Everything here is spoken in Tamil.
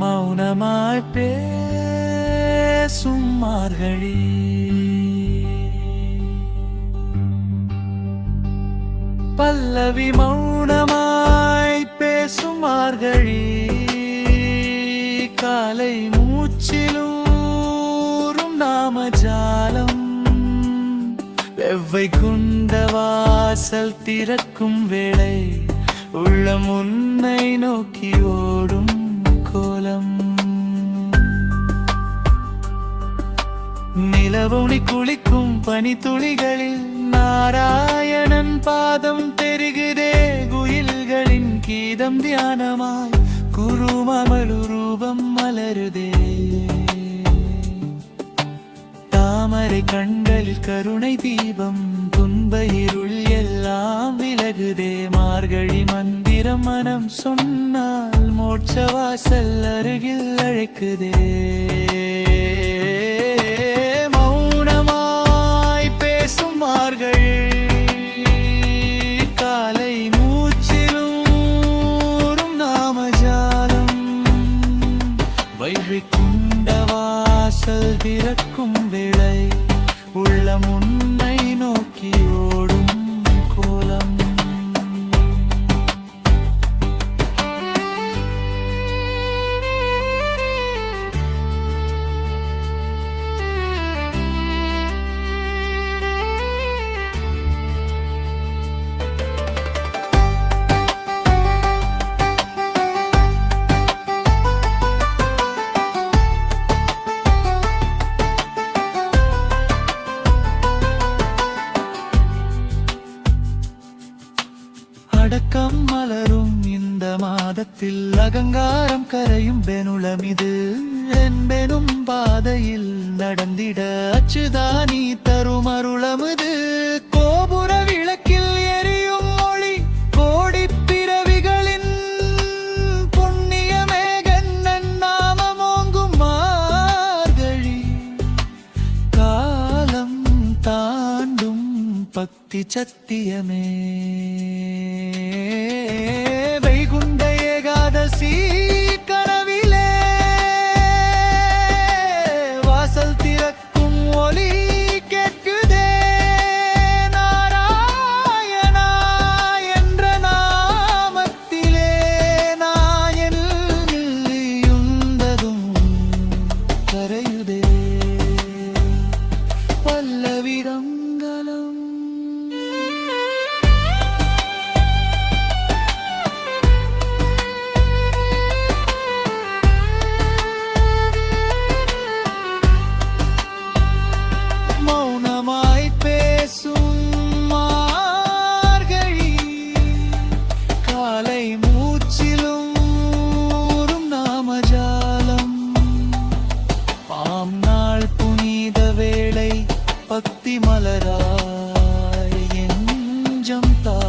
மௌனமாய் பேசும் மார்கழி. பல்லவி மௌனமாய் பேசும் மார்கழி. காலை மூச்சிலூரும் நாமஜாலம். வெவ்வை குண்ட வாசல் திறக்கும் வேளை உள்ளம் உன்னை நோக்கி ஓடும் நிலவுனி குளிக்கும் பனித்துளிகளில் நாராயணன் பாதம் தெரிகிறே குயில்களின் கீதம் தியானமாய் குருமமழு ரூபம் மலருதே. தாமரை கண்களில் கருணை தீபம் துன்ப இருள் எல்லாம் விலகுதே. மார்கழி மந்திரம் மனம் சொன்னால் மோட்ச வாசல் அருகில் அழைக்குதே. வாசல் அடக்கம் மலரும். இந்த மாதத்தில் அகங்காரம் கரையும் பெனுளம் இது. என்பெனும் பாதையில் நடந்திட அச்சுதானி தரும் அருளமுது. கோபுர விளக்கில் எரியும் மொழி கோடி பிறவிகளின் புண்ணியமே கண்ணன் நாமமோங்கும் மார்கழி. காலம் தாண்டும் பக்தி சத்தியமே. பக்தி மலராய் எஞ்சம் தாளம்